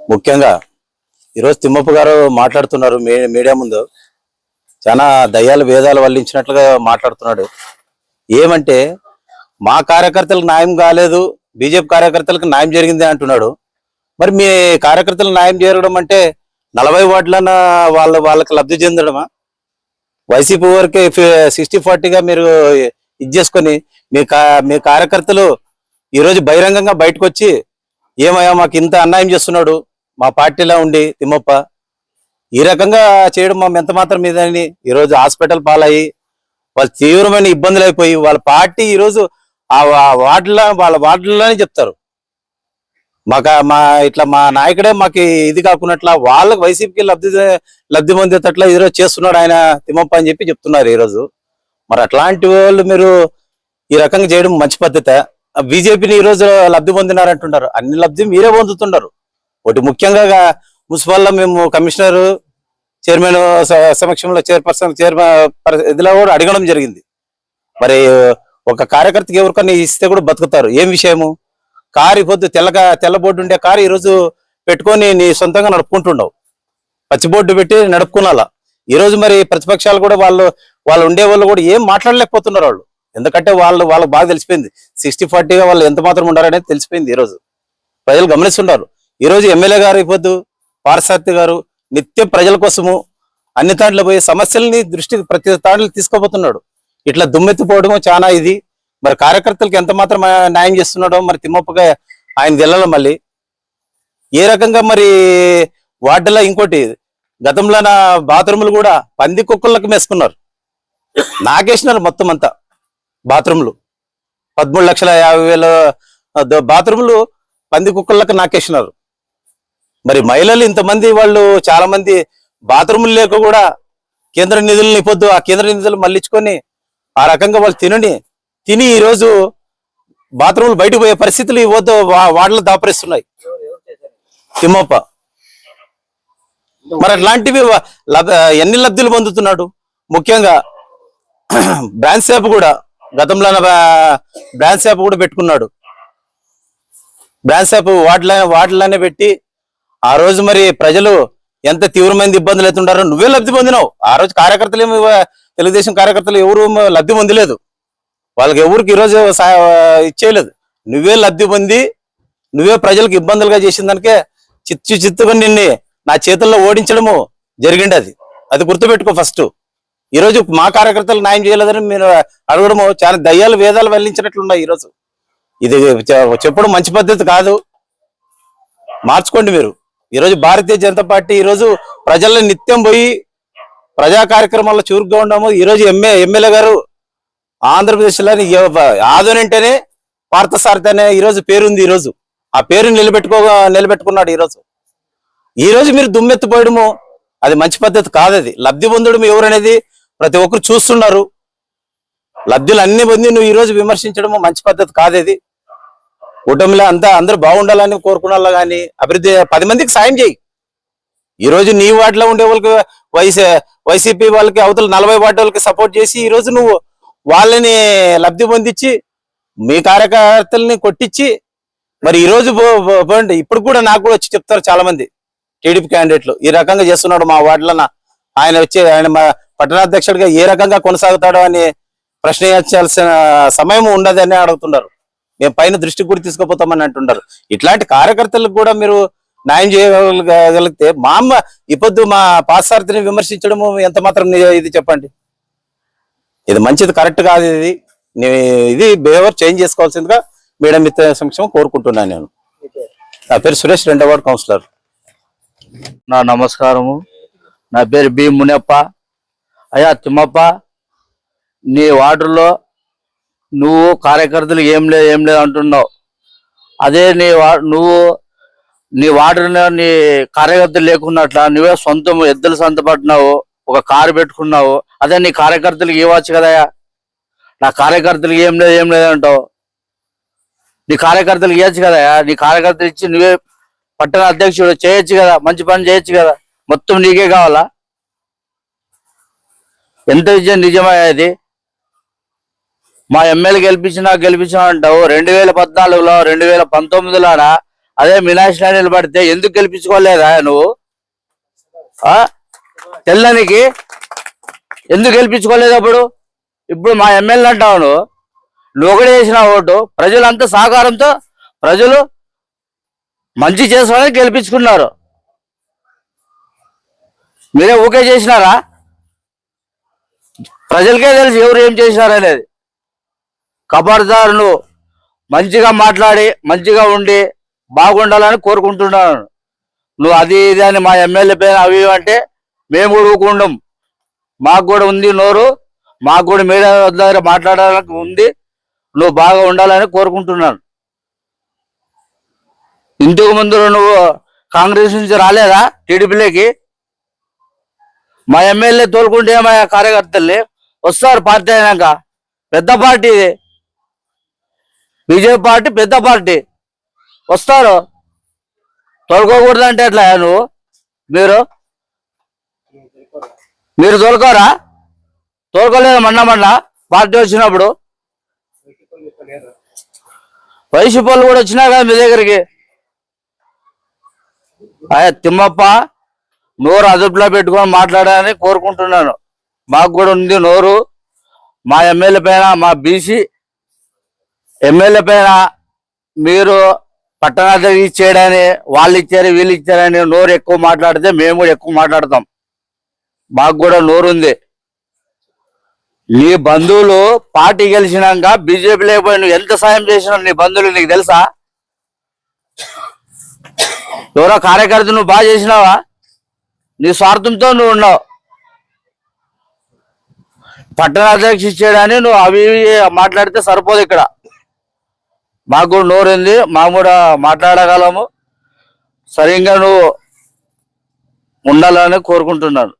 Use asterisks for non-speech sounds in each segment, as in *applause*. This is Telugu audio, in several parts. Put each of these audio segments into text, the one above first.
ముఖ్యంగా ఈరోజు తిమ్మప్ప గారు మాట్లాడుతున్నారు మీ- మీడియా ముందు. చాలా దయ్యాలు భేదాలు వల్లించినట్లుగా మాట్లాడుతున్నాడు. ఏమంటే మా కార్యకర్తలకు న్యాయం కాలేదు బీజేపీ కార్యకర్తలకు న్యాయం జరిగింది అంటున్నాడు. మరి మీ కార్యకర్తలు న్యాయం జరగడం అంటే నలభై వార్డులన్న వాళ్ళ వాళ్ళకి లబ్ధి చెందడమా? వైసీపీ వరకే సిక్స్టీ ఫార్టీగా మీరు ఇది చేసుకొని మీ కా మీ కార్యకర్తలు ఈరోజు బహిరంగంగా బయటకు వచ్చి ఏమయ్యా మాకు ఇంత అన్యాయం చేస్తున్నాడు? మా పార్టీలో ఉండి తిమ్మప్ప ఈ రకంగా చేయడం మా ఎంత మాత్రం మీదని ఈరోజు హాస్పిటల్ పాలయ్యి వాళ్ళు తీవ్రమైన ఇబ్బందులు అయిపోయి వాళ్ళ పార్టీ ఈరోజు ఆ వార్డులో వాళ్ళ వార్డులోనే చెప్తారు. మాకు మా ఇట్లా మా నాయకుడే మాకు ఇది కాకున్నట్ల వాళ్ళకి వైసీపీకి లబ్ధి లబ్ధి పొందేటట్లా ఈరోజు చేస్తున్నాడు ఆయన తిమ్మప్ప అని చెప్పి చెప్తున్నారు ఈరోజు మరి అట్లాంటి వాళ్ళు మీరు ఈ రకంగా చేయడం మంచి పద్ధత. బీజేపీని ఈ రోజు లబ్ధి పొందినారంటున్నారు అన్ని లబ్ధి మీరే పొందుతున్నారు ఒకటి ముఖ్యంగా మున్సిపల్లో మేము కమిషనర్ చైర్మన్ సమక్షంలో చైర్పర్సన్ చైర్మన్ ఇదిలో కూడా అడగడం జరిగింది. మరి ఒక కార్యకర్తకి ఎవరికన్నా ఇస్తే కూడా బతుకుతారు. ఏం విషయము? కారు పొద్దు తెల్లగా తెల్ల బోర్డు ఉండే కారు ఈరోజు పెట్టుకొని నీ సొంతంగా నడుపుకుంటుండవు పచ్చి బోర్డు పెట్టి నడుపుకున్నాలా? ఈరోజు మరి ప్రతిపక్షాలు కూడా వాళ్ళు వాళ్ళు ఉండే వాళ్ళు కూడా ఏం మాట్లాడలేకపోతున్నారు వాళ్ళు. ఎందుకంటే వాళ్ళు వాళ్ళకి బాగా తెలిసిపోయింది. సిక్స్టీ ఫార్టీగా వాళ్ళు ఎంత మాత్రం ఉండారనేది తెలిసిపోయింది ఈరోజు. ప్రజలు గమనిస్తున్నారు. ఈరోజు ఎమ్మెల్యే గారు అయిపోద్దు పారసార్థి గారు నిత్యం ప్రజల కోసము అన్ని తాండ్లు పోయి సమస్యల్ని దృష్టికి ప్రతి తాండ్లు తీసుకోబోతున్నాడు. ఇట్లా దుమ్మెత్తిపోవడము చాలా ఇది. మరి కార్యకర్తలకు ఎంత మాత్రం న్యాయం చేస్తున్నాడో మరి తిమ్మప్పగా ఆయన తెల్లాలి మళ్ళీ. ఏ రకంగా మరి వార్డులో ఇంకోటి గతంలో నా బాత్రూములు కూడా పంది కుక్కలకు మేసుకున్నారు. నాకేసినారు మొత్తం అంతా బాత్రూములు. పదమూడు లక్షల యాభై వేల బాత్రూములు పంది కుక్కలకు నాకేసినారు. మరి మహిళలు ఇంతమంది వాళ్ళు చాలా మంది బాత్రూములు లేక కూడా కేంద్ర నిధులను పొద్దు ఆ కేంద్ర నిధులు మళ్ళించుకొని ఆ రకంగా వాళ్ళు తినని తిని ఈరోజు బాత్రూములు బయటకు పోయే పరిస్థితులు ఇవ్వద్దు వద్దు వాడలు దాపరిస్తున్నాయి. తిమ్మప్ప. మరి అట్లాంటివి ఎన్ని లబ్ధులు పొందుతున్నాడు? ముఖ్యంగా *clears throat* బ్రాంచ్ షాప్ కూడా గతంలో బ్రాంచ్ షాప్ కూడా పెట్టుకున్నాడు. బ్రాంచ్ షాప్ వాటిలో వాటిలోనే పెట్టి ఆ రోజు మరి ప్రజలు ఎంత తీవ్రమైన ఇబ్బందులు అవుతుంటారో నువ్వే లబ్ధి పొందినావు. ఆ రోజు కార్యకర్తలు ఏమి తెలుగుదేశం కార్యకర్తలు ఎవరు లబ్ధి పొందలేదు. వాళ్ళకి ఎవరికి ఈరోజు ఇచ్చేయలేదు. నువ్వే లబ్ధి పొంది నువ్వే ప్రజలకు ఇబ్బందులుగా చేసిన దానికే చిత్తు చిత్తుగా నిన్ను నా చేతుల్లో ఓడించడము జరిగింది అది. అది గుర్తుపెట్టుకో ఫస్ట్. ఈరోజు మా కార్యకర్తలు న్యాయం చేయలేదని మీరు అడగడము చాలా దయ్యాలు వేదాలు వెల్లించినట్లున్నాయి ఈరోజు ఇది చెప్పడం మంచి పద్ధతి కాదు. మార్చుకోండి మీరు. ఈరోజు భారతీయ జనతా పార్టీ ఈరోజు ప్రజల్లో నిత్యం పోయి ప్రజా కార్యక్రమాల్లో చురుగ్గా ఉండము. ఈరోజు ఎంఏ ఎమ్మెల్యే గారు ఆంధ్రప్రదేశ్లోని ఆదోనంటేనే పార్థసారథి అనే ఈరోజు పేరుంది ఈరోజు. ఆ పేరు నిలబెట్టుకో నిలబెట్టుకున్నాడు ఈరోజు. ఈ రోజు మీరు దుమ్మెత్తిపోయడము అది మంచి పద్ధతి కాదు అది. లబ్ధి పొందడం ఎవరనేది ప్రతి ఒక్కరు చూస్తున్నారు. లబ్ధులు అన్ని పొంది నువ్వు ఈ రోజు విమర్శించడము మంచి పద్ధతి కాదు అది కూటమిలో అంతా అందరూ బాగుండాలని కోరుకున్నా కానీ అభివృద్ధి పది మందికి సాయం చేయి. ఈ రోజు నీ వాటిలో ఉండే వాళ్ళకి వైసీ వైసీపీ వాళ్ళకి అవతల నలభై వాటి వాళ్ళకి సపోర్ట్ చేసి ఈ రోజు నువ్వు వాళ్ళని లబ్ధి పొందించి మీ కార్యకర్తల్ని కొట్టించి మరి ఈ రోజు పోండి. ఇప్పుడు కూడా నాకు కూడా వచ్చి చెప్తారు చాలా మంది టీడీపీ క్యాండిడేట్లు ఈ రకంగా చేస్తున్నాడు మా వార్డులన. ఆయన వచ్చి ఆయన మా పట్టణాధ్యక్షుడిగా ఏ రకంగా కొనసాగుతాడో అని ప్రశ్నించాల్సిన సమయం ఉండదని అడుగుతున్నారు. మేము పైన దృష్టి కూడా తీసుకుపోతామని అంటున్నారు ఇట్లాంటి కార్యకర్తలకు కూడా మీరు న్యాయం చేయగలిగితే మా అమ్మ ఇప్పుడు మా పాసార్థిని విమర్శించడము ఎంత మాత్రం ఇది చెప్పండి. ఇది మంచిది కరెక్ట్ కాదు ఇది. ఇది బిహేవియర్ చేంజ్ చేసుకోవాల్సిందిగా మేడం మిత్ర సంక్షేమం కోరుకుంటున్నాను నేను. నా పేరు సురేష్ రెండో వార్డు కౌన్సిలర్. నా నమస్కారము. నా పేరు బి మునప్ప. అయ్యా తిమ్మప్ప నీ వార్డులో నువ్వు కార్యకర్తలు ఏం లేదు ఏం లేదు అంటున్నావు. అదే నీ వా నువ్వు నీ వాటర్ నీ కార్యకర్తలు లేకున్నట్లా నువ్వే సొంతం ఎద్దులు సొంత ఒక కారు పెట్టుకున్నావు. అదే నీ కార్యకర్తలకు ఇవ్వచ్చు కదయా నా కార్యకర్తలకు ఏం లేదు ఏం లేదు అంటావు. నీ కార్యకర్తలకు ఇవ్వచ్చు కదయా నీ కార్యకర్తలు ఇచ్చి నువ్వే పట్టణ అధ్యక్షుడు చేయొచ్చు కదా మంచి పని చేయొచ్చు కదా. మొత్తం నీకే కావాలా? ఎంత నిజం నిజమయ్యేది మా ఎమ్మెల్యే గెలిపించినా గెలిపించినా అంటావు. రెండు వేల పద్నాలుగులో రెండు వేల పంతొమ్మిదిలోన? అదే మీనాక్షి నాయుడు నిలబడితే ఎందుకు గెలిపించుకోలేదా నువ్వు? ఆ? తెల్లనికి ఎందుకు గెలిపించుకోలేదు అప్పుడు? ఇప్పుడు మా ఎమ్మెల్యే అంటావు నువ్వు. నువ్వు ఒకటే చేసిన ఓటు. ప్రజలంతా సహకారంతో ప్రజలు మంచి చేసుకోవాలని గెలిపించుకున్నారు. మీరే ఓకే చేసినారా? ప్రజలకే తెలుసు ఎవరు ఏం చేసినారనేది. ఖబర్దారును నువ్వు మంచిగా మాట్లాడి మంచిగా ఉండి బాగుండాలని కోరుకుంటున్నాను. నువ్వు అది ఇది అని మా ఎమ్మెల్యే పైన అవి అంటే మేము కూడా ఊకుండం మాకు కూడా ఉంది నోరు మాకు కూడా మీడియా దగ్గర మాట్లాడాలని ఉంది. నువ్వు బాగా ఉండాలని కోరుకుంటున్నాను. ఇంతకు ముందు నువ్వు కాంగ్రెస్ నుంచి రాలేదా టీడీపీలోకి? మా ఎమ్మెల్యే తోలుకుంటే మా కార్యకర్తల్ని వస్తారు పార్టీ అయినాక. పెద్ద పార్టీ ఇది. బీజేపీ పార్టీ పెద్ద పార్టీ. వస్తారు. తోలుకోకూడదు ఎట్లా నువ్వు? మీరు? మీరు తోలుకోరా? తోలుకోలేదు మొన్న మొన్న పార్టీ వచ్చినప్పుడు. వయసు పళ్ళు కూడా వచ్చినా కదా మీ దగ్గరికి. అయ్యా తిమ్మప్ప నోరు అదుపులో పెట్టుకొని మాట్లాడాలని కోరుకుంటున్నాను. మాకు కూడా ఉంది నోరు. మా ఎమ్మెల్యే పైన మా బీసీ ఎమ్మెల్యే పైన మీరు పట్టణాధికారి ఇచ్చేయడని వాళ్ళు ఇచ్చారు వీళ్ళు ఇచ్చారని నోరు ఎక్కువ మాట్లాడితే మేము కూడా ఎక్కువ మాట్లాడతాం. మాకు కూడా నోరు ఉంది నీ బంధువులు పార్టీ గెలిచినాక బీజేపీ లేకపోయి నువ్వు ఎంత సాయం చేసినావు నీ బంధువులు నీకు తెలుసా? ఎవరో కార్యకర్త నువ్వు బాగా చేసినావా? నీ స్వార్థంతో నువ్వు ఉన్నావు. పట్టణాధ్యక్ష ఇచ్చేయడాన్ని నువ్వు అవి మాట్లాడితే సరిపోదు ఇక్కడ. మాకు కూడా నోరుంది మాకు కూడా మాట్లాడగలము. సరిగ్గా నువ్వు ఉండాలని కోరుకుంటున్నాను.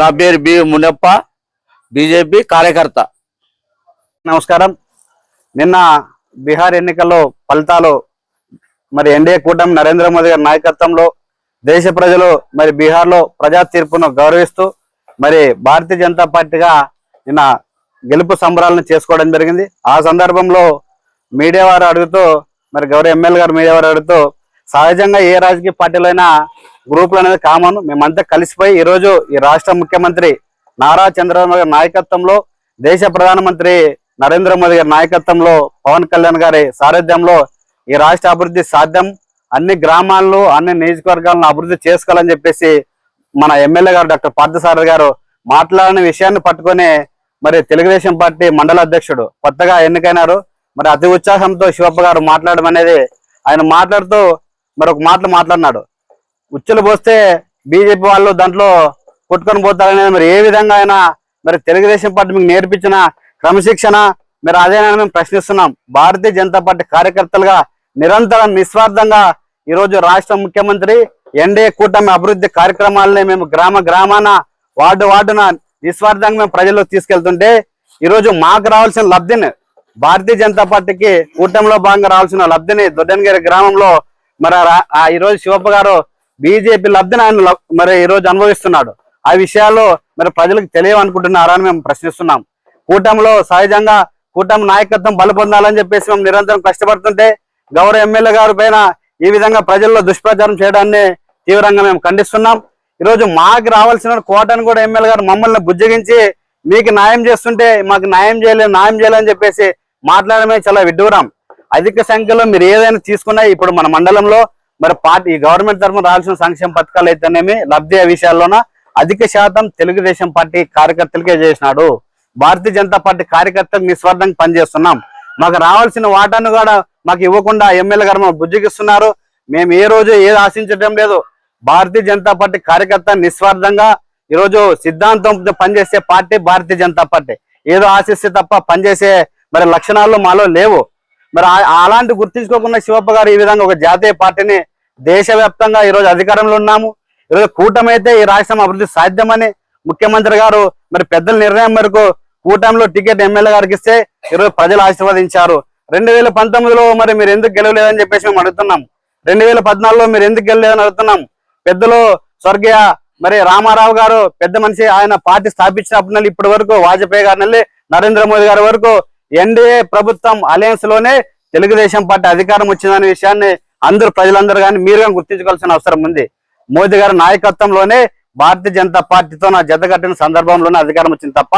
నా పేరు బి మునప్ప బీజేపీ కార్యకర్త. నమస్కారం. నిన్న బీహార్ ఎన్నికల్లో ఫలితాలు మరి ఎన్డీఏ కూటమి నరేంద్ర మోదీ గారి నాయకత్వంలో దేశ ప్రజలు మరి బీహార్లో ప్రజా తీర్పును గౌరవిస్తూ మరి భారతీయ జనతా పార్టీగా నిన్న గెలుపు సంబరాలను చేసుకోవడం జరిగింది. ఆ సందర్భంలో మీడియా వారు అడుగుతూ మరి గౌరవ ఎమ్మెల్యే గారు మీడియా వారు అడుగుతూ సహజంగా ఏ రాజకీయ పార్టీలో అయినా గ్రూపులు అనేది కామన్. మేమంతా కలిసిపోయి ఈరోజు ఈ రాష్ట్ర ముఖ్యమంత్రి నారా చంద్రబాబు గారి నాయకత్వంలో దేశ ప్రధానమంత్రి నరేంద్ర మోదీ గారి నాయకత్వంలో పవన్ కళ్యాణ్ గారి సారథ్యంలో ఈ రాష్ట్ర అభివృద్ధి సాధ్యం. అన్ని గ్రామాల్లో అన్ని నియోజకవర్గాలను అభివృద్ధి చేసుకోవాలని చెప్పేసి మన ఎమ్మెల్యే గారు డాక్టర్ పార్థసారథి గారు మాట్లాడిన విషయాన్ని పట్టుకొని మరి తెలుగుదేశం పార్టీ మండల అధ్యక్షుడు కొత్తగా ఎన్నికైనారు. మరి అతి ఉత్సాహంతో శివప్ప గారు మాట్లాడడం అనేది ఆయన మాట్లాడుతూ మరి ఒక మాటలు మాట్లాడినాడు. ఉచ్చులు పోస్తే బీజేపీ వాళ్ళు దాంట్లో కొట్టుకొని పోతారనేది మరి ఏ విధంగా అయినా మరి తెలుగుదేశం పార్టీ మీకు నేర్పించిన క్రమశిక్షణ మరి అదేనని మేము ప్రశ్నిస్తున్నాం. భారతీయ జనతా పార్టీ కార్యకర్తలుగా నిరంతరం నిస్వార్థంగా ఈ రోజు రాష్ట్ర ముఖ్యమంత్రి ఎన్డీఏ కూటమి అభివృద్ధి కార్యక్రమాలని మేము గ్రామ గ్రామాన వార్డు వార్డున నిస్వార్థంగా మేము ప్రజల్లో తీసుకెళ్తుంటే ఈ రోజు మాకు రావాల్సిన లబ్ధిని భారతీయ జనతా పార్టీకి కూటమిలో భాగంగా రావాల్సిన లబ్ధిని దొడ్డనగిరి గ్రామంలో మరి ఆ రా- ఆ శివప్ప గారు బీజేపీ లబ్ధిని ఆయన మరి ఈ రోజు అనుభవిస్తున్నాడు. ఆ విషయాలు మరి ప్రజలకు తెలియవనుకుంటున్నారా అని మేము ప్రశ్నిస్తున్నాం. కూటమిలో సహజంగా కూటమి నాయకత్వం బలపొందాలని చెప్పేసి మేము నిరంతరం కష్టపడుతుంటే గౌరవ ఎమ్మెల్యే గారి పైన ఈ విధంగా ప్రజల్లో దుష్ప్రచారం చేయడాన్ని తీవ్రంగా మేము ఖండిస్తున్నాం. ఈరోజు మాకు రావాల్సిన కోటను కూడా ఎమ్మెల్యే గారు మమ్మల్ని బుజ్జగించి మీకు న్యాయం చేస్తుంటే మాకు న్యాయం చేయలేదు న్యాయం చేయాలని చెప్పేసి మాట్లాడమే చాలా విడ్డూరం. అధిక సంఖ్యలో మీరు ఏదైనా తీసుకున్నా ఇప్పుడు మన మండలంలో మరి పార్టీ గవర్నమెంట్ తరఫున రావాల్సిన సంక్షేమ పథకాలు అయితేనేమి లబ్ధి విషయాల్లోన అధిక శాతం తెలుగుదేశం పార్టీ కార్యకర్తలకే చేసినాడు. భారతీయ జనతా పార్టీ కార్యకర్తలు నిస్వార్థంగా పనిచేస్తున్నాం. మాకు రావాల్సిన వాటాను కూడా మాకు ఇవ్వకుండా ఎమ్మెల్యే గారు మాకు బుజ్జగిస్తున్నారు. మేము ఏ రోజు ఏది ఆశించడం లేదు. భారతీయ జనతా పార్టీ కార్యకర్త నిస్వార్థంగా ఈరోజు సిద్ధాంతంతో పనిచేసే పార్టీ భారతీయ జనతా పార్టీ. ఏదో ఆశిస్తే తప్ప పనిచేసే మరి లక్షణాలు మాలో లేవు. మరి ఆ- అలాంటి గుర్తించుకోకుండా శివప్ప గారు ఈ విధంగా ఒక జాతీయ పార్టీని దేశవ్యాప్తంగా ఈరోజు అధికారంలో ఉన్నాము. ఈరోజు కూటమి అయితే ఈ రాష్ట్రం అభివృద్ధి సాధ్యమని ముఖ్యమంత్రి గారు మరి పెద్దల నిర్ణయం మేరకు కూటమిలో టికెట్ ఎమ్మెల్యే గారికి ఇస్తే ఈరోజు ప్రజలు ఆశీర్వదించారు. రెండు వేల పంతొమ్మిదిలో మరి మీరు ఎందుకు గెలవలేదని చెప్పేసి మేము అడుగుతున్నాం. రెండు వేల పద్నాలుగులో మీరు ఎందుకు గెలలేదని అడుగుతున్నాం. పెద్దలు స్వర్గీయ మరి రామారావు గారు పెద్ద మనిషి ఆయన పార్టీ స్థాపించినప్పటి నుండి ఇప్పటి వరకు వాజ్పేయి గారి నుండి నరేంద్ర మోదీ గారి వరకు ఎన్డీఏ ప్రభుత్వం అలయన్స్లోనే తెలుగుదేశం పార్టీ అధికారం వచ్చిందనే విషయాన్ని అందరూ ప్రజలందరూ కానీ మీరు కానీ గుర్తించుకోవాల్సిన అవసరం ఉంది. మోదీ గారి నాయకత్వంలోనే భారతీయ జనతా పార్టీతో నా జత కట్టిన సందర్భంలోనే అధికారం వచ్చింది తప్ప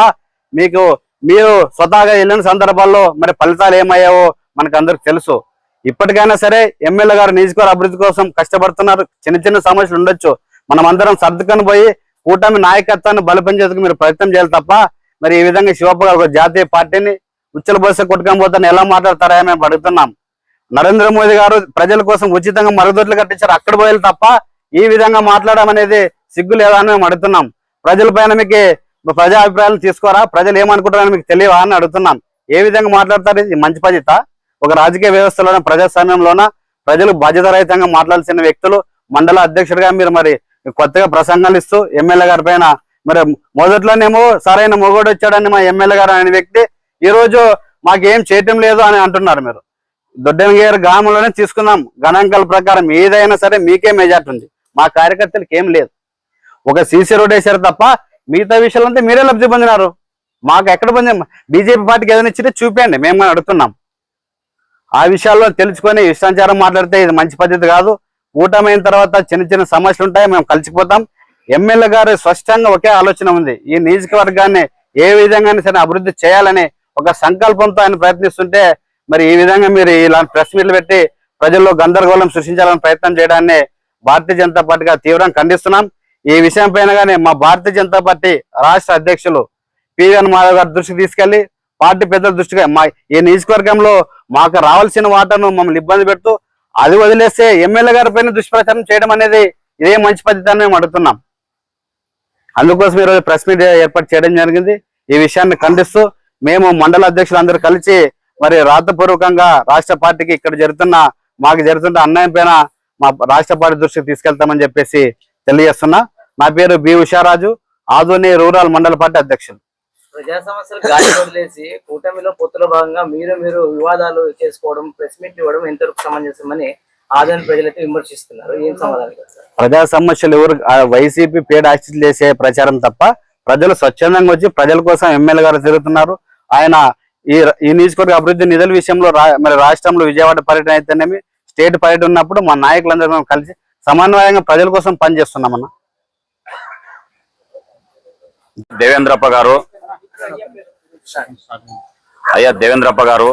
మీకు మీరు స్వతహాగా వెళ్ళిన సందర్భాల్లో మరి ఫలితాలు ఏమయ్యావో మనకు అందరికి తెలుసు. ఇప్పటికైనా సరే ఎమ్మెల్యే గారు నియోజకవర్గ అభివృద్ధి కోసం కష్టపడుతున్నారు. చిన్న చిన్న సమస్యలు ఉండొచ్చు. మనం అందరం సర్దుకొని పోయి కూటమి నాయకత్వాన్ని బలపం మీరు ప్రయత్నం చేయాలి తప్ప మరి ఈ విధంగా శివప్ప గారు ఒక జాతీయ పార్టీని ఉచ్చల బస్సు కొట్టుకొని పోతాను. ఎలా మాట్లాడతారా మేము అడుగుతున్నాం. నరేంద్ర మోదీ గారు ప్రజల కోసం ఉచితంగా మరుగుదొడ్లు కట్టించారు. అక్కడ పోయాలి తప్ప ఈ విధంగా మాట్లాడడం అనేది సిగ్గు లేదా అని మేము అడుగుతున్నాం. ప్రజల పైన మీకు ప్రజా అభిప్రాయాలు తీసుకోరా? ప్రజలు ఏమనుకుంటారని మీకు తెలియవా అని అడుగుతున్నాం. ఏ విధంగా మాట్లాడతారు? ఇది మంచి పద్ధత ఒక రాజకీయ వ్యవస్థలోన ప్రజాస్వామ్యంలోన? ప్రజలు బాధ్యతారహితంగా మాట్లాడాల్సిన వ్యక్తులు మండల అధ్యక్షుడిగా మీరు మరి కొత్తగా ప్రసంగాలు ఇస్తూ ఎమ్మెల్యే గారి పైన మరి మొదట్లోనేమో సరైన మొగోడు వచ్చాడని మా ఎమ్మెల్యే గారు అనే వ్యక్తి ఈ రోజు మాకేం చేయటం లేదు అని అంటున్నారు మీరు. దొడ్డనగేరు గ్రామంలోనే తీసుకున్నాం. గణాంకాల ప్రకారం ఏదైనా సరే మీకే మెజార్టీ ఉంది. మా కార్యకర్తలకు ఏం లేదు. ఒక సీసీ రోడ్ వేశారు తప్ప మిగతా విషయాలంతా మీరే లబ్ధి పొందినారు. మాకు ఎక్కడ పొంది? బీజేపీ పార్టీకి ఏదైనా ఇచ్చితే చూపించండి మేము కానీ అడుగుతున్నాం. ఆ విషయాల్లో తెలుసుకొని ఇష్టాచారం మాట్లాడితే ఇది మంచి పద్ధతి కాదు. కూటమైన తర్వాత చిన్న చిన్న సమస్యలు ఉంటాయి. మేము కలిసిపోతాం. ఎమ్మెల్యే గారు స్పష్టంగా ఒకే ఆలోచన ఉంది. ఈ నియోజకవర్గాన్ని ఏ విధంగా సరే అభివృద్ధి చేయాలని ఒక సంకల్పంతో ఆయన ప్రయత్నిస్తుంటే మరి ఈ విధంగా మీరు ఇలాంటి ప్రెస్ మీట్లు పెట్టి ప్రజల్లో గందరగోళం సృష్టించాలని ప్రయత్నం చేయడాన్ని భారతీయ జనతా పార్టీగా తీవ్రంగా ఖండిస్తున్నాం. ఈ విషయం పైన కానీ మా భారతీయ జనతా పార్టీ రాష్ట్ర అధ్యక్షులు పివిఎన్ మాధవ్ గారి దృష్టికి తీసుకెళ్ళి పార్టీ పెద్దల దృష్టిగా మా ఈ నియోజకవర్గంలో మాకు రావాల్సిన వాటను మమ్మల్ని ఇబ్బంది పెడుతూ అది వదిలేస్తే ఎమ్మెల్యే గారి పైన దుష్ప్రచారం చేయడం అనేది ఇదే మంచి పద్ధతి అని మేము అడుగుతున్నాం. అందుకోసం ఈరోజు ప్రెస్ మీట్ ఏర్పాటు చేయడం జరిగింది. ఈ విషయాన్ని ఖండిస్తూ మేము మండల అధ్యక్షులు అందరూ కలిసి మరి రాతపూర్వకంగా రాష్ట్ర పార్టీకి ఇక్కడ జరుగుతున్న మాకు జరుగుతున్న అన్యాయం పైన మా రాష్ట్ర పార్టీ దృష్టికి తీసుకెళ్తామని చెప్పేసి తెలియజేస్తున్నా. నా పేరు బి ఉషారాజు ఆదోని రూరల్ మండల పార్టీ అధ్యక్షులు. ప్రజా సమస్యలు గాలి వదిలేసి కూటమిలో పొత్తులో భాగంగా మీరు మీరు వివాదాలు చేసుకోవడం ప్రెస్ మీట్ ఇవ్వడం ఎంతవరకు సమంజసమని ఆదాయం ప్రజలైతే విమర్శిస్తున్నారు. ఏం సమాధానం ప్రజా సమస్యలు ఎవరు వైసీపీ పేడ ఆశితులు చేసే ప్రచారం తప్ప ప్రజలు స్వచ్ఛందంగా వచ్చి ప్రజల కోసం ఎమ్మెల్యే గారు తిరుగుతున్నారు. ఆయన ఈ ఈ నియోజకవర్గ అభివృద్ధి నిధుల విషయంలో రా- మరి రాష్ట్రంలో విజయవాడ పర్యటన అయితేనేమి స్టేట్ పర్యటన ఉన్నప్పుడు మా నాయకులందరూ మేము కలిసి సమన్వయంగా ప్రజల కోసం పనిచేస్తున్నామన్న. దేవేంద్రప్ప గారు. అయ్యా దేవేంద్రప్ప గారు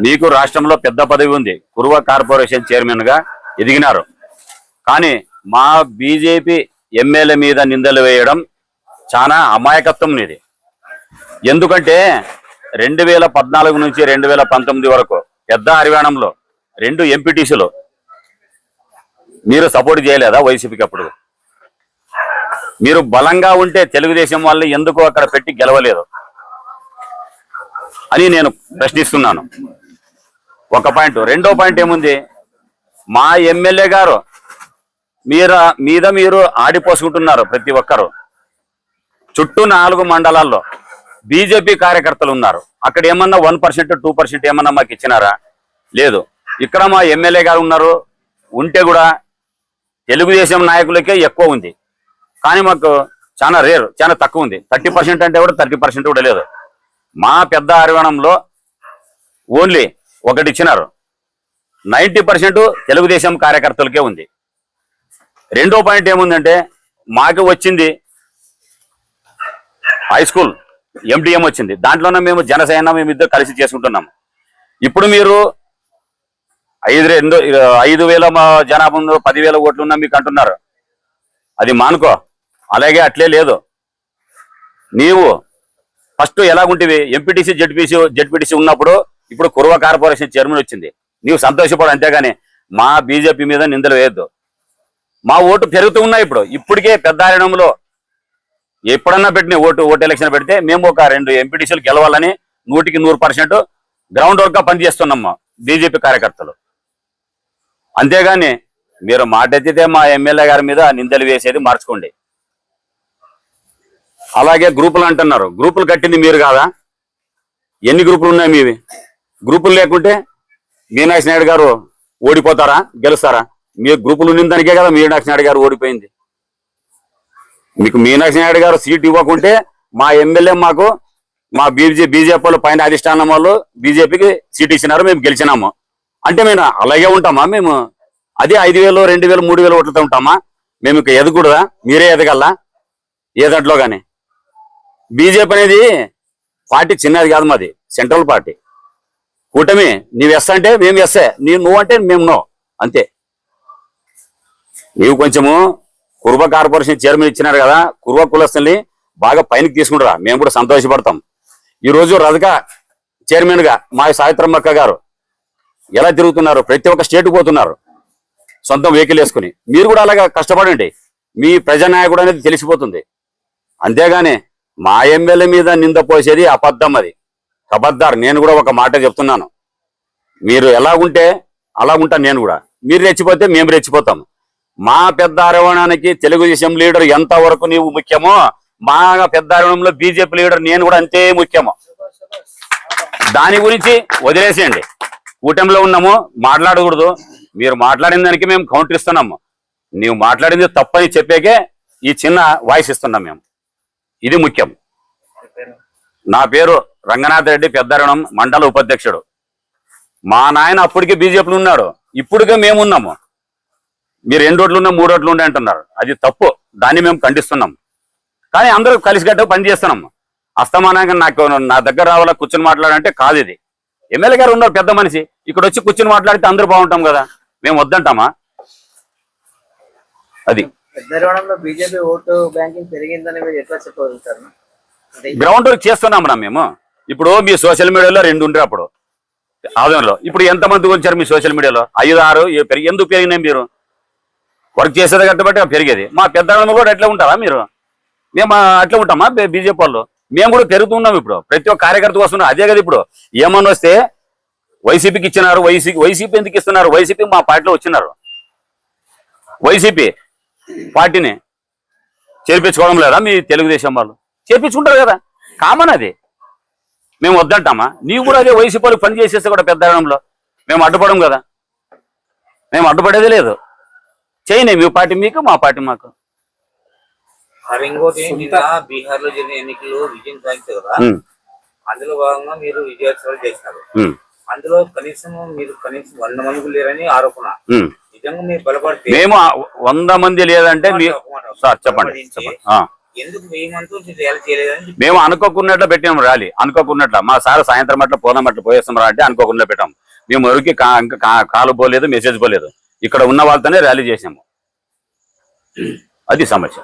మీకు రాష్ట్రంలో పెద్ద పదవి ఉంది. కురువ కార్పొరేషన్ చైర్మన్గా ఎదిగినారు. కానీ మా బీజేపీ ఎమ్మెల్యే మీద నిందలు వేయడం చాలా అమాయకత్వం ఇది ఎందుకంటే రెండు వేల పద్నాలుగు నుంచి రెండు వేల పంతొమ్మిది వరకు పెద్ద హరియాణంలో రెండు ఎంపీటీసీలు. మీరు సపోర్ట్ చేయలేదా వైసీపీకి అప్పుడు? మీరు బలంగా ఉంటే తెలుగుదేశం వాళ్ళు ఎందుకు అక్కడ పెట్టి గెలవలేదు అని నేను ప్రశ్నిస్తున్నాను. ఒక పాయింట్. రెండో పాయింట్ ఏముంది? మా ఎమ్మెల్యే గారు మీర మీద మీరు ఆడిపోసుకుంటున్నారు ప్రతి ఒక్కరు. చుట్టూ నాలుగు మండలాల్లో. బీజేపీ కార్యకర్తలు ఉన్నారు. అక్కడ ఏమన్నా వన్ పర్సెంట్ టూ పర్సెంట్ ఏమన్నా మాకు ఇచ్చినారా? లేదు. ఇక్కడ మా ఎమ్మెల్యే గారు ఉన్నారు. ఉంటే కూడా తెలుగుదేశం నాయకులకే ఎక్కువ ఉంది. కానీ మాకు చాలా రేరు చాలా తక్కువ ఉంది. థర్టీ పర్సెంట్ అంటే కూడా థర్టీ పర్సెంట్ కూడా లేదు. మా పెద్ద అరవణంలో ఓన్లీ ఒకటి ఇచ్చినారు. నైంటీ పర్సెంట్ తెలుగుదేశం కార్యకర్తలకే ఉంది. రెండో పాయింట్ ఏముందంటే మాకు వచ్చింది హై స్కూల్ ఎండిఎం వచ్చింది. దాంట్లోనే మేము జనసేన మేము ఇద్దరు కలిసి చేసుకుంటున్నాము. ఇప్పుడు మీరు ఐదు రెండు ఐదు వేల జనాభా పదివేల ఓట్లు ఉన్నా మీకు అంటున్నారు. అది మానుకో. అలాగే అట్లే లేదు. నీవు ఫస్ట్ ఎలాగుంటివి? ఎంపీటీసీ జడ్పీసీ జడ్పీటీసీ ఉన్నప్పుడు ఇప్పుడు కుర్వ కార్పొరేషన్ చైర్మన్ వచ్చింది. నీవు సంతోషపడు అంతేగాని మా బీజేపీ మీద నిందలు వేయద్దు. మా ఓటు పెరుగుతూ ఉన్నాయి ఇప్పుడు. ఇప్పటికే పెద్దారణంలో ఎప్పుడన్నా పెట్టిన ఓటు ఓటు ఎలక్షన్ పెడితే మేము ఒక రెండు ఎంపీటీసీలు గెలవాలని నూటికి నూరు పర్సెంట్ గ్రౌండ్ వర్క్గా పనిచేస్తున్నాము బీజేపీ కార్యకర్తలు. అంతేగాని మీరు మాట ఎత్తితే మా ఎమ్మెల్యే గారి మీద నిందలు వేసేది మార్చుకోండి. అలాగే గ్రూపులు అంటున్నారు గ్రూపులు కట్టింది మీరు కాదా? ఎన్ని గ్రూపులు ఉన్నాయి మీవి? గ్రూపులు లేకుంటే మీనాక్షి నాయుడు గారు ఓడిపోతారా గెలుస్తారా? మీ గ్రూపులు ఉన్నదానికే కదా మీనాక్షి నాయుడు గారు ఓడిపోయింది. మీకు మీనాక్షి నాయుడు గారు సీట్ ఇవ్వకుంటే మా ఎమ్మెల్యే మాకు మా బీజే బీజేపీ వాళ్ళు పైన అధిష్టానం వాళ్ళు బీజేపీకి సీట్ ఇచ్చినారు మేము గెలిచినాము. అంటే మేము అలాగే ఉంటామా మేము? అదే ఐదు వేలు రెండు వేలు మూడు వేలు ఓట్లతో ఉంటామా? మేము ఇక ఎదగకూడదా? మీరే ఎదగల్లా ఏ దాంట్లో కానీ బీజేపీ అనేది పార్టీ చిన్నది కాదు మాది సెంట్రల్ పార్టీ. కూటమి నీవు ఎస్ అంటే మేము వేస్తా నీ నువ్వు అంటే మేము నో అంతే. నీవు కొంచెము కుర్వ కార్పొరేషన్ చైర్మన్ ఇచ్చినారు కదా కుర్వ కులస్తుల్ని బాగా పైనకి తీసుకుంటారా? మేము కూడా సంతోషపడతాం. ఈ రోజు రజక చైర్మన్గా మా సావిత్రమ్మక్క గారు ఎలా తిరుగుతున్నారు? ప్రతి ఒక్క స్టేట్ పోతున్నారు. సొంతం వెహికల్ వేసుకుని. మీరు కూడా అలాగా కష్టపడండి. మీ ప్రజానాయకుడు అనేది తెలిసిపోతుంది. అంతేగాని మా ఎమ్మెల్యే మీద నింద పోసేది అబద్ధం అది. కబద్దార్. నేను కూడా ఒక మాట చెప్తున్నాను. మీరు ఎలా ఉంటే అలా ఉంటాను నేను కూడా. మీరు రెచ్చిపోతే మేము రెచ్చిపోతాం. మా పెద్ద అరవణానికి తెలుగుదేశం లీడర్ ఎంత వరకు నీవు ముఖ్యమో మా పెద్ద అరవణంలో బీజేపీ లీడర్ నేను కూడా అంతే ముఖ్యమో. దాని గురించి వదిలేసేయండి. కూటమిలో ఉన్నాము మాట్లాడకూడదు. మీరు మాట్లాడిన దానికి మేము కౌంటర్ ఇస్తున్నాము. నీవు మాట్లాడింది తప్పని చెప్పేకే ఈ చిన్న వాయిస్ ఇస్తున్నాం మేము. ఇది ముఖ్యం. నా పేరు రంగనాథ్ రెడ్డి పెద్దరణం మండల ఉపాధ్యక్షుడు. మా నాయన అప్పటికే బీజేపీలో ఉన్నాడు. ఇప్పటికే మేము ఉన్నాము. మీరు రెండు ఓట్లు ఉన్నా మూడు ఓట్లు ఉండే అంటున్నారు. అది తప్పు. దాన్ని మేము ఖండిస్తున్నాం. కానీ అందరూ కలిసికట్టు పని చేస్తున్నాం. అస్తమానంగా నాకు నా దగ్గర రావాలా కూర్చొని మాట్లాడంటే కాదు ఇది. ఎమ్మెల్యే గారు ఉన్నారు పెద్ద మనిషి. ఇక్కడ వచ్చి కూర్చొని మాట్లాడితే అందరూ బాగుంటాం కదా. మేము వద్దంటామా? అది. పెద్దరివడంలో బీజేపీ ఓటు బ్యాంకింగ్ పెరిగిందని మీరు ఎట్లా చెప్పగలుగుతారు? అంటే గ్రౌండ్ వర్క్ చేస్తున్నాం మేము. ఇప్పుడు మీ సోషల్ మీడియాలో రెండు ఉండే అప్పుడు. ఆదంలో ఇప్పుడు ఎంత మంది వచ్చారు మీ సోషల్ మీడియాలో? ఐదు ఆరు ఎందుకు పెరిగినాయి మీరు? వర్క్ చేసేది కట్టబట్టి పెరిగేది. మా పెద్దవాళ్ళు కూడా ఎట్లా ఉంటారా మీరు? మేము అట్లా ఉంటామా బీజేపీ వాళ్ళు? మేము కూడా పెరుగుతున్నాం ఇప్పుడు. ప్రతి ఒక్క కార్యకర్త వస్తున్నాం అదే కదా ఇప్పుడు. ఏమన్నా వస్తే వైసీపీకి ఇచ్చినారు వైసీపీ వైసీపీ ఎందుకు ఇస్తున్నారు? వైసీపీ మా పార్టీలో వచ్చినారు. వైసీపీ పార్టీని చేర్పించుకోవడం లేదా మీ తెలుగుదేశం వాళ్ళు? చేర్పించుకుంటారు కదా. కామన్ అది. మేము వద్దంటామా? నీవు కూడా అదే వైసీపీ వాళ్ళకి పని చేసేస్తే కూడా పెద్ద మేము అడ్డుపడం కదా. మేము అడ్డుపడేది లేదు. చేయనే మీ పార్టీ మీకు మా పార్టీ మాకు. ఇంకోటి బీహార్లో జరిగిన ఎన్నికలు విజయం సాధించారు కదా. అందులో భాగంగా మీరు విజయోత్సవాలు చేసినారు అందులో కనీసం మీరు కనీసం వంద మందికి లేరని ఆరోపణ. నిజంగా మీరు బలపడితే మేము వంద మంది లేదంటే సార్ చెప్పండి. ఎందుకు మేము అనుకోకున్నట్లు పెట్టాం ర్యాలీ. అనుకోకున్నట్ల. మా సార్ సాయంత్రం అట్లా పోదాం అట్లా పోయేస్తాం రా అంటే అనుకోకుండా పెట్టాం. మేము ఎవరికి ఇంకా కాలు పోలేదు మెసేజ్ పోలేదు. ఇక్కడ ఉన్న వాళ్ళతోనే ర్యాలీ చేసాము అది సమస్య.